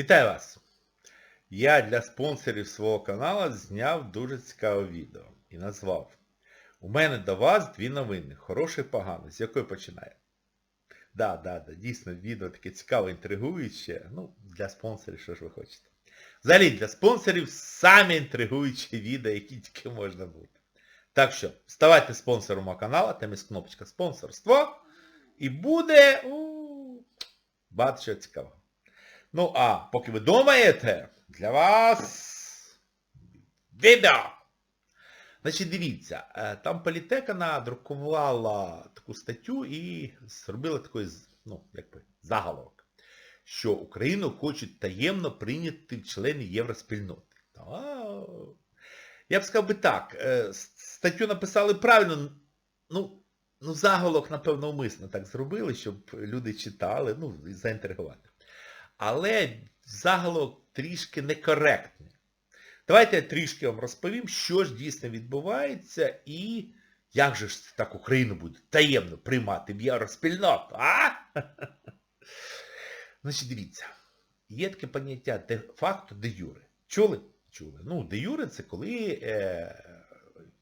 Вітаю вас! Я для спонсорів свого каналу зняв дуже цікаве відео і назвав У мене до вас дві новини, хороше і погане. З якої починаю? Да, да, да, дійсно відео таке цікаве, інтригуюче. Ну, для спонсорів, що ж ви хочете. Взагалі, для спонсорів самі інтригуючі відео, які тільки можна бути. Так що, ставайте спонсором мого каналу, там є кнопочка спонсорство. І буде у, багато чого цікавого. Ну а поки ви думаєте, для вас відео. Значить, дивіться, е, там політека надрукувала таку статтю і зробила такий, ну, якби, заголовок, що Україну хочуть таємно прийняти в члени Євроспільноти. Вау! Я б сказав би так, е, статтю написали правильно, ну, ну заголовок, напевно, умисно так зробили, щоб люди читали, ну, і заінтригувати. Але заголовок трішки некоректний. Давайте я трішки вам розповім, що ж дійсно відбувається і як же ж так Україну буде таємно приймати в євроспільноту, а? Значить, дивіться, є таке поняття де-факто де-юре. Чули? Чули. Ну, де-юре це коли е,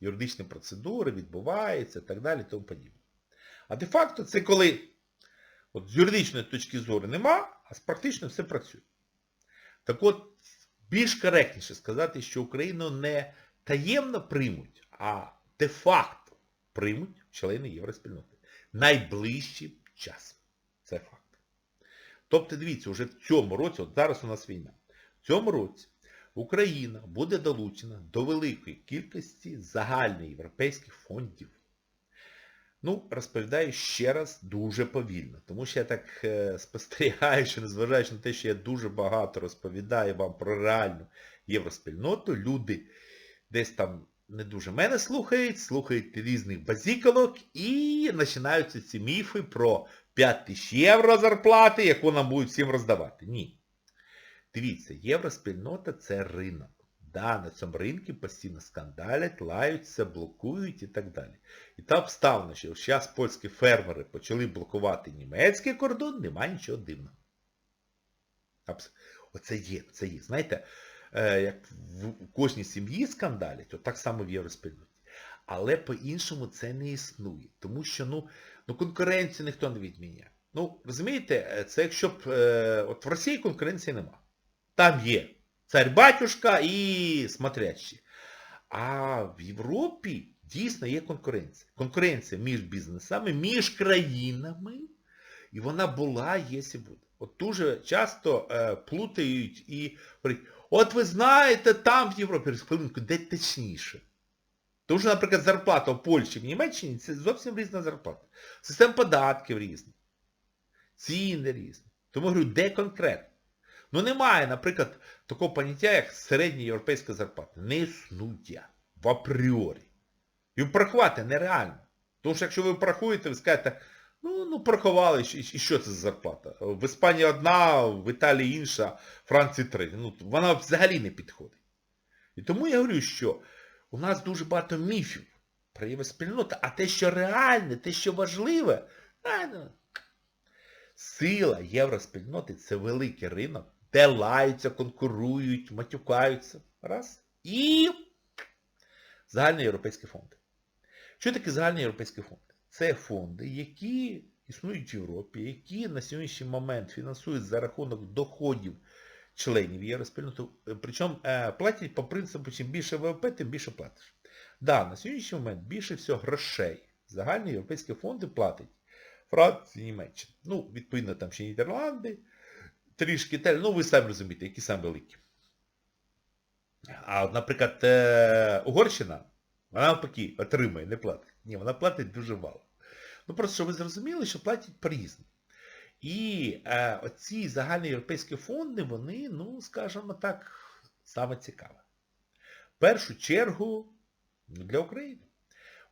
юридичні процедури відбуваються і так далі тому подібне. А де-факто це коли от з юридичної точки зору нема, а з практично все працює. Так от, більш коректніше сказати, що Україну не таємно приймуть, а де-факто приймуть члени Євроспільноти. Найближчим часом. Це факт. Тобто, дивіться, вже в цьому році, от зараз у нас війна, в цьому році Україна буде долучена до великої кількості загальноєвропейських фондів. Ну, розповідаю ще раз дуже повільно, тому що я так е, спостерігаю, що незважаючи на те, що я дуже багато розповідаю вам про реальну євроспільноту, люди десь там не дуже мене слухають, слухають різних базікалок і починаються ці міфи про 5 тисяч євро зарплати, яку нам будуть всім роздавати. Ні. Дивіться, євроспільнота це ринок. Да, на цьому ринку постійно скандалять, лаються, блокують і так далі. І та обставина, що зараз польські фермери почали блокувати німецький кордон, нема нічого дивного. Абс... Оце є, це є. Знаєте, е, як в кожній сім'ї скандалять, от так само в євроспільноті. Але по-іншому це не існує. Тому що ну, ну, конкуренцію ніхто не відміняє. Ну, розумієте, це якщо б... Е, от в Росії конкуренції нема. Там є царь-батюшка і смотрящі. А в Європі дійсно є конкуренція. Конкуренція між бізнесами, між країнами. І вона була, є і буде. От дуже часто е, плутають і говорять, от ви знаєте, там в Європі, хвилинку, де точніше. Тому що, наприклад, зарплата в Польщі, в Німеччині це зовсім різна зарплата. Система податків різна. Ціни різні. Тому говорю, де конкретно? Ну немає, наприклад, такого поняття, як середня європейська зарплата. Не існує. В апріорі. І порахувати нереально. Тому що якщо ви порахуєте, ви скажете, ну, ну порахували, і що це за зарплата? В Іспанії одна, в Італії інша, в Франції три. Ну, вона взагалі не підходить. І тому я говорю, що у нас дуже багато міфів про євроспільноту, а те, що реальне, те, що важливе, ну, сила євроспільноти це великий ринок, де лаються, конкурують, матюкаються. Раз. І загальноєвропейські фонди. Що таке загальноєвропейські фонди? Це фонди, які існують в Європі, які на сьогоднішній момент фінансують за рахунок доходів членів євроспільноти, причому платять по принципу, чим більше ВВП, тим більше платиш. Да, на сьогоднішній момент більше всього грошей загальні європейські фонди платять Франція, Німеччина. Ну, відповідно, там ще Нідерланди, трішки тель, ну ви самі розумієте, які самі великі. А от, наприклад, Угорщина, вона навпаки отримує, не платить. Ні, вона платить дуже мало. Ну просто, щоб ви зрозуміли, що платять по-різному. І е, оці загальноєвропейські фонди, вони, ну, скажімо так, саме цікаве. В першу чергу для України.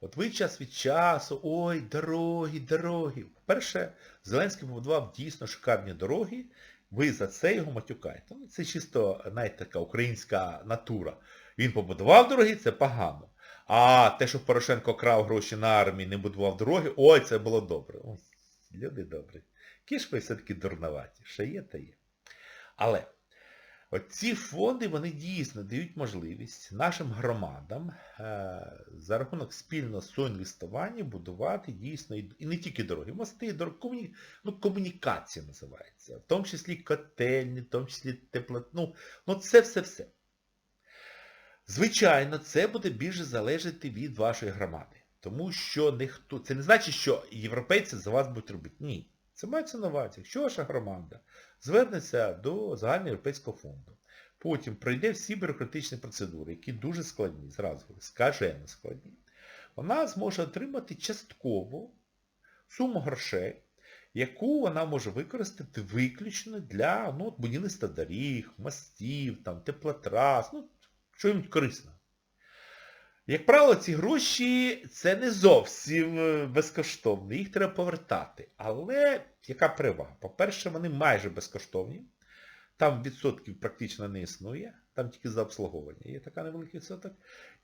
От ви час від часу, ой, дороги, дороги. По-перше, Зеленський побудував дійсно шикарні дороги, ви за це його матюкаєте. Ну, Це чисто, знаєте, така українська натура. Він побудував дороги, це погано. А те, що Порошенко крав гроші на армії, не будував дороги, ой, це було добре. Люди добрі. Які все-таки дурноваті. Ще є, та є. Але От ці фонди, вони дійсно дають можливість нашим громадам е, за рахунок спільного соінвестування будувати дійсно і, не тільки дороги, мости, дороги, ну, комунікація називається, в тому числі котельні, в тому числі тепло, ну, ну це все-все. Звичайно, це буде більше залежати від вашої громади. Тому що ніхто, це не значить, що європейці за вас будуть робити. Ні. Це мається на увазі. Якщо ваша громада звернеться до загальноєвропейського фонду, потім пройде всі бюрократичні процедури, які дуже складні, зразу скажено складні, вона зможе отримати частково суму грошей, яку вона може використати виключно для ну, будівництва доріг, мостів, там, теплотрас, ну, що-небудь корисне. Як правило, ці гроші це не зовсім е, безкоштовно, їх треба повертати. Але яка перевага? По-перше, вони майже безкоштовні. Там відсотків практично не існує, там тільки за обслуговування є така невеликий відсоток.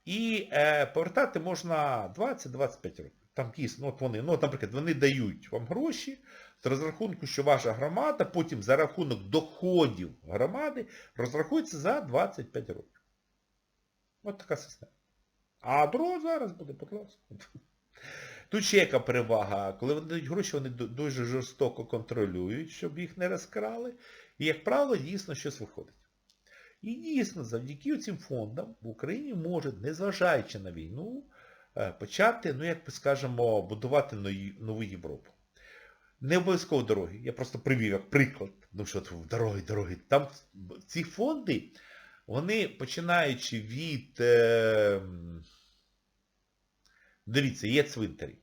І е, повертати можна 20-25 років. Там дійсно, от вони, ну, наприклад, вони дають вам гроші з розрахунку, що ваша громада потім за рахунок доходів громади розрахується за 25 років. От така система. А дорога зараз буде, будь ласка. Тут ще яка перевага. Коли вони дають гроші, вони дуже жорстоко контролюють, щоб їх не розкрали. І, як правило, дійсно щось виходить. І дійсно, завдяки цим фондам в Україні можуть, незважаючи на війну, е, почати, ну як би скажемо, будувати нову Європу. Не обов'язково дороги. Я просто привів як приклад. Ну що дороги, дороги. Там ці фонди, вони починаючи від... Е, дивіться, є цвинтарі.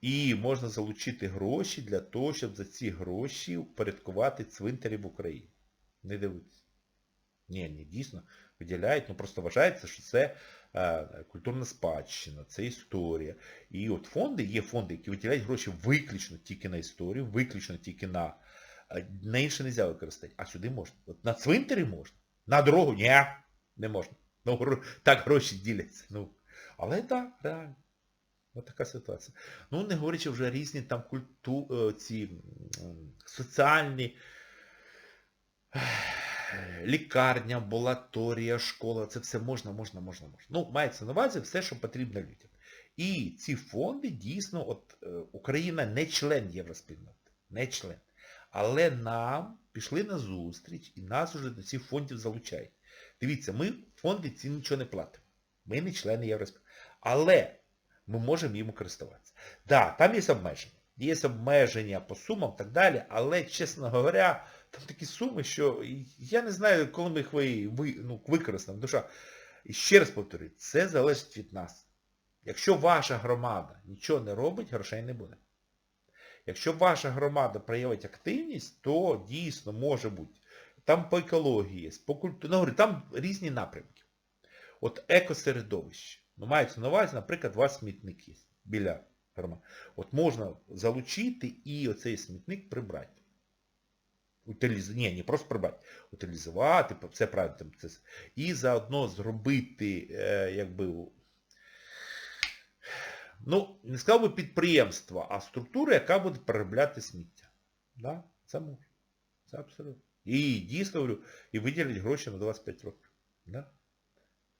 І можна залучити гроші для того, щоб за ці гроші впорядкувати цвинтарі в Україні. Не дивіться. Ні, ні, дійсно виділяють, ну просто вважається, що це е, культурна спадщина, це історія. І от фонди, є фонди, які виділяють гроші виключно тільки на історію, виключно тільки на... е, На інше не можна використати. А сюди можна. От на цвинтарі можна. На дорогу ні, не можна. Ну, так гроші діляться. Ну. Але так, реально. Ось така ситуація. Ну, не говорячи вже різні там культу, е, ці соціальні лікарня, амбулаторія, школа, це все можна, можна, можна, можна. Ну, мається на увазі все, що потрібно людям. І ці фонди дійсно, от е, Україна не член Євроспільноти, не член. Але нам пішли на зустріч і нас вже до цих фондів залучають. Дивіться, ми фонди ці нічого не платимо. Ми не члени Євроспільноти. Але ми можемо їм користуватися. Так, да, там є обмеження. Є обмеження по сумам і так далі, але, чесно говоря, там такі суми, що я не знаю, коли ми їх ви, ви, ну, використаємо. Душа. І ще раз повторюю, це залежить від нас. Якщо ваша громада нічого не робить, грошей не буде. Якщо ваша громада проявить активність, то дійсно може бути. Там по екології, по культурі, ну, там різні напрямки. От екосередовище. Ну, мається на увазі, наприклад, у вас смітник є біля громади. От можна залучити і оцей смітник прибрати. Утиліз... Ні, не просто прибрати. Утилізувати, це правильно. Це... І заодно зробити, е, якби, ну, не сказав би підприємство, а структура, яка буде переробляти сміття. Да? Це може. Це абсолютно. І дійсно говорю, і виділять гроші на 25 років. Да?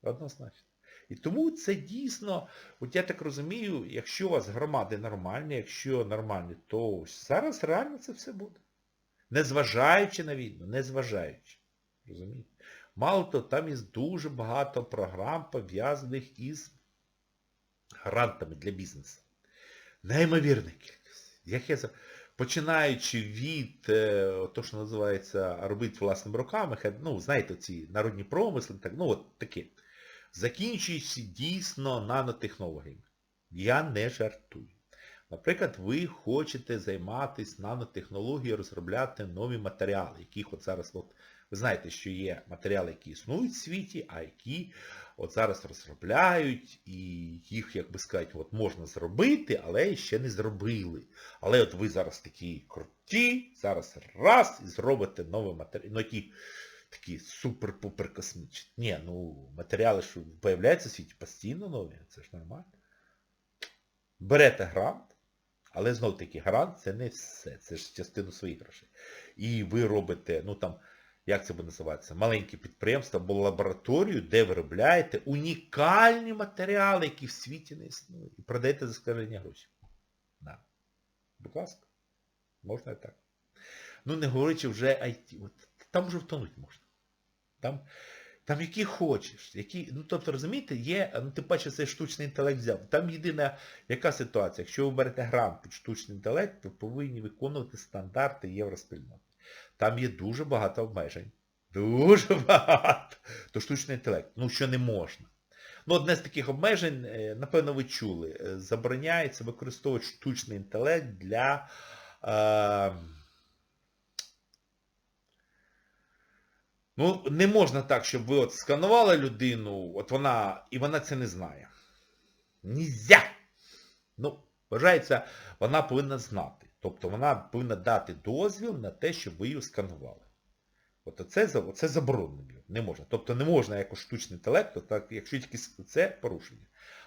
Однозначно. І тому це дійсно, от я так розумію, якщо у вас громади нормальні, якщо нормальні, то зараз реально це все буде. Незважаючи на війну, незважаючи. Розумієте? Мало того, там є дуже багато програм, пов'язаних із грантами для бізнесу. Неймовірна кількість. Як я. Починаючи від е, то, що називається робити власними руками, ну, знаєте, ці народні промисли, так, ну от таке. Закінчуючи дійсно нанотехнологіями. Я не жартую. Наприклад, ви хочете займатися нанотехнологією, розробляти нові матеріали, яких от зараз, от, ви знаєте, що є матеріали, які існують в світі, а які от зараз розробляють, і їх, як би сказати, от можна зробити, але ще не зробили. Але от ви зараз такі круті, зараз раз і зробите новий матеріал, ну які такі супер-пупер космічні. Ні, ну матеріали, що появляються в світі постійно нові, це ж нормально. Берете грант, але знов таки грант це не все, це ж частину своїх грошей. І ви робите, ну там, як це буде називатися, маленьке підприємство або лабораторію, де виробляєте унікальні матеріали, які в світі не існують. І продаєте за скажені гроші. Да. Будь ласка. Можна і так. Ну не говорячи вже IT. От, там вже втонуть можна. Там, там які хочеш, які, ну тобто, розумієте, є, ну тим паче цей штучний інтелект взяв. Там єдина яка ситуація, якщо ви берете грант під штучний інтелект, ви повинні виконувати стандарти євроспільноти. Там є дуже багато обмежень. Дуже багато. То штучний інтелект. Ну, що не можна. Ну, одне з таких обмежень, е, напевно, ви чули, е, забороняється використовувати штучний інтелект для... Е, Ну, не можна так, щоб ви от сканували людину, от вона, і вона це не знає. Нельзя! Ну, вважається, вона повинна знати. Тобто вона повинна дати дозвіл на те, щоб ви її сканували. От за- оце заборонено. Не можна. Тобто не можна як штучний інтелект, так, якщо тільки це порушення.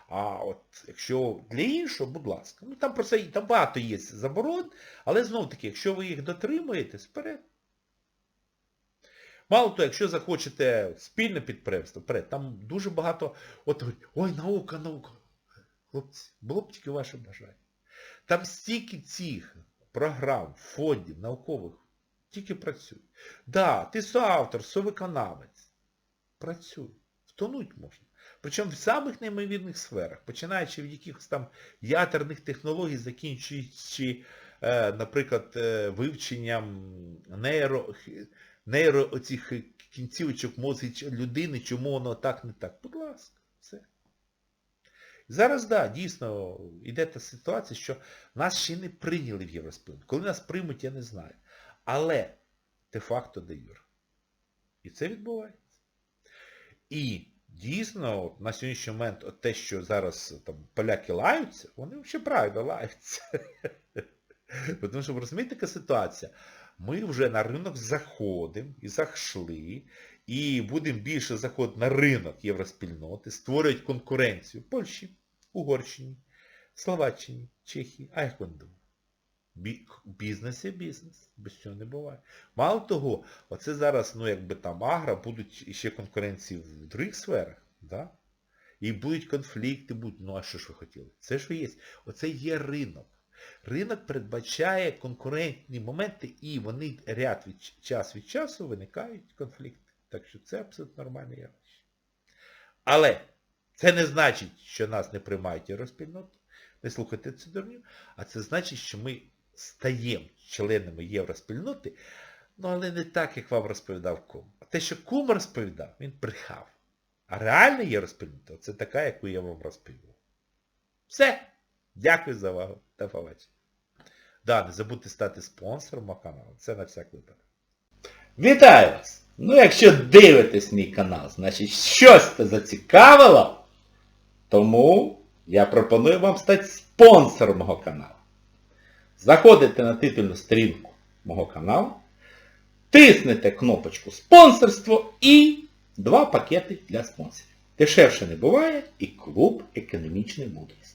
А от якщо для іншого, будь ласка. Ну там про це там багато є заборон, але знов таки, якщо ви їх дотримуєте, вперед. Мало того, якщо захочете спільне підприємство, там дуже багато, от говорять, ой, наука, наука. Хлопці, було б тільки ваше бажання. Там стільки цих програм, фондів, наукових, тільки працюють. Да, ти соавтор, совиконавець. Працюй. Втонуть можна. Причому в самих неймовірних сферах, починаючи від якихось там ядерних технологій, закінчуючи, е, наприклад, е, вивченням нейро, нейро оцих кінцівочок мозги людини, чому воно так не так. Будь ласка, все. Зараз, так, да, дійсно, йде та ситуація, що нас ще не прийняли в Євроспільну. Коли нас приймуть, я не знаю. Але де-факто де юр. І це відбувається. І дійсно, от, на сьогоднішній момент от те, що зараз там поляки лаються, вони взагалі правильно лаються. Тому що, ви розумієте, така ситуація. Ми вже на ринок заходимо і зайшли, і будемо більше заходити на ринок євроспільноти, створюють конкуренцію Польщі, Угорщині, Словаччині, Чехії. А як вони думають? Бізнес є бізнес, без цього не буває. Мало того, оце зараз, ну якби там агро, будуть ще конкуренції в других сферах, да? І будуть конфлікти, будуть, ну а що ж ви хотіли? Це що є. Оце є ринок. Ринок передбачає конкурентні моменти і вони ряд від час від часу виникають конфлікти. Так що це абсолютно нормальне явище. Але це не значить, що нас не приймають євроспільноти. Не слухайте цю дурню, а це значить, що ми стаємо членами євроспільноти, ну але не так, як вам розповідав кум. А те, що кум розповідав, він брехав. А реальна євроспільнота це така, яку я вам розповів. Все. Дякую за увагу. До побачення. Да, не забудьте стати спонсором мого каналу. Це на всяк випадок. Вітаю вас! Ну якщо дивитесь мій канал, значить щось це зацікавило, тому я пропоную вам стати спонсором мого каналу. Заходите на титульну сторінку мого каналу, тиснете кнопочку спонсорство і два пакети для спонсорів. Дешевше не буває і клуб економічної мудрості.